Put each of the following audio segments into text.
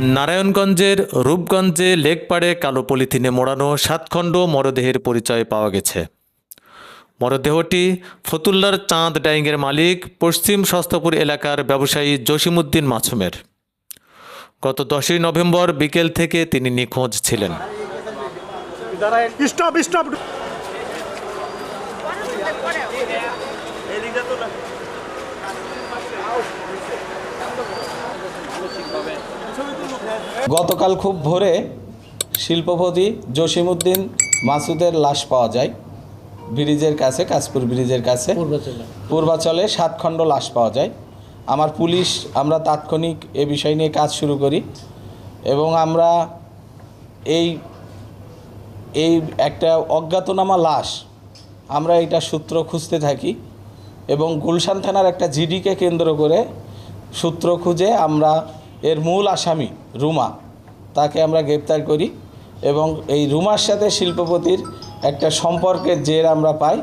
নারায়ণগঞ্জের রূপগঞ্জে লেকপাড়ে কালো পলিথিনে মোড়ানো সাতখণ্ড মরদেহের পরিচয় পাওয়া গেছে। মরদেহটি ফতুল্লার চাঁদ ডাইংয়ের মালিক, পশ্চিম সস্তপুর এলাকার ব্যবসায়ী জসিমুদ্দিন মাসুমের গত দশই নভেম্বর বিকেল থেকে তিনি নিখোঁজ ছিলেন। স্টপ স্টপ গতকাল খুব ভোরে শিল্পপতি জসিমউদ্দিন মাসুদের লাশ পাওয়া যায়। ব্রিজের কাছে কাশপুর ব্রিজের কাছে। পূর্বাচলে। সাত খণ্ড লাশ পাওয়া যায়। আমার পুলিশ আমরা তাৎক্ষণিক এ বিষয় নিয়ে কাজ শুরু করি এবং আমরা এই এই একটা অজ্ঞাতনামা লাশ আমরা এটা সূত্র খুঁজতে থাকি এবং গুলশান থানার একটা জিডিকে কেন্দ্র করে সূত্র খুঁজে আমরা এর মূল আসামি রুমা। তাকে আমরা গ্রেপ্তার করি এবং এই রুমার সাথে শিল্পপতির একটা সম্পর্কের জের আমরা পাই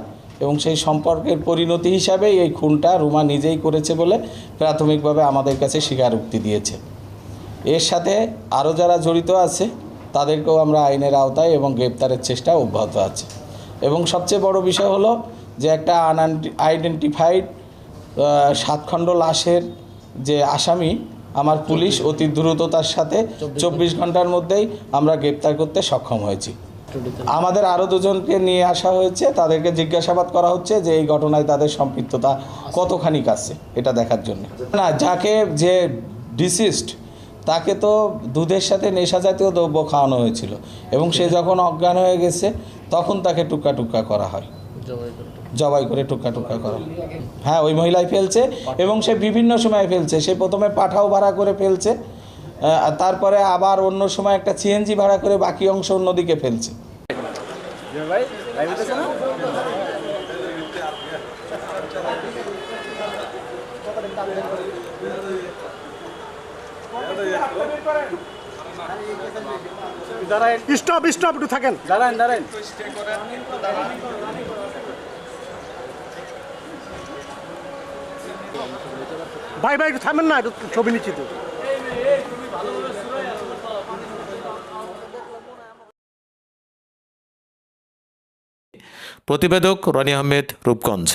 এবং সেই সম্পর্কের পরিণতি হিসাবেই এই খুনটা রুমা নিজেই করেছে বলে প্রাথমিকভাবে আমাদের কাছে স্বীকারোক্তি দিয়েছে। এর সাথে আরও যারা জড়িত আছে, তাদেরকেও আমরা আইনের আওতায় এবং গ্রেপ্তারের চেষ্টা অব্যাহত আছে। এবং সবচেয়ে বড় বিষয় হলো যে একটা আইডেন্টিফাইড সাতখণ্ড লাশের যে আসামি আমার পুলিশ অতি দ্রুততার সাথে চব্বিশ ঘণ্টার মধ্যেই আমরা গ্রেপ্তার করতে সক্ষম হয়েছি। আমাদের আরও দুজনকে নিয়ে আসা হয়েছে তাদেরকে জিজ্ঞাসাবাদ করা হচ্ছে যে এই ঘটনায় তাদের সম্পৃক্ততা কতখানি আছে এটা দেখার জন্য। না যাকে যে ডিসিস্ট তাকে তো দুধের সাথে নেশা জাতীয় দ্রব্য খাওয়ানো হয়েছিল এবং সে যখন অজ্ঞান হয়ে গেছে তখন তাকে টুকা টুকা করা হয়। জবাই করে টুকা টুকা করা। হ্যাঁ ওই মহিলাই ফেলছে এবং সে বিভিন্ন সময় ফেলছে। সে প্রথমে পাঠাও ভাড়া করে ফেলছে তারপরে আবার অন্য সময় একটা সিএনজি ভাড়া করে বাকি অংশ অন্যদিকে ফেলছে। স্টপ স্টপ একটু থাকেন। দাঁড়ান দাঁড়ান। ভাই ভাই একটু থামেন না একটু ছবি নিচ্ছি তো। প্রতিবেদক রনি আহমেদ রূপগঞ্জ।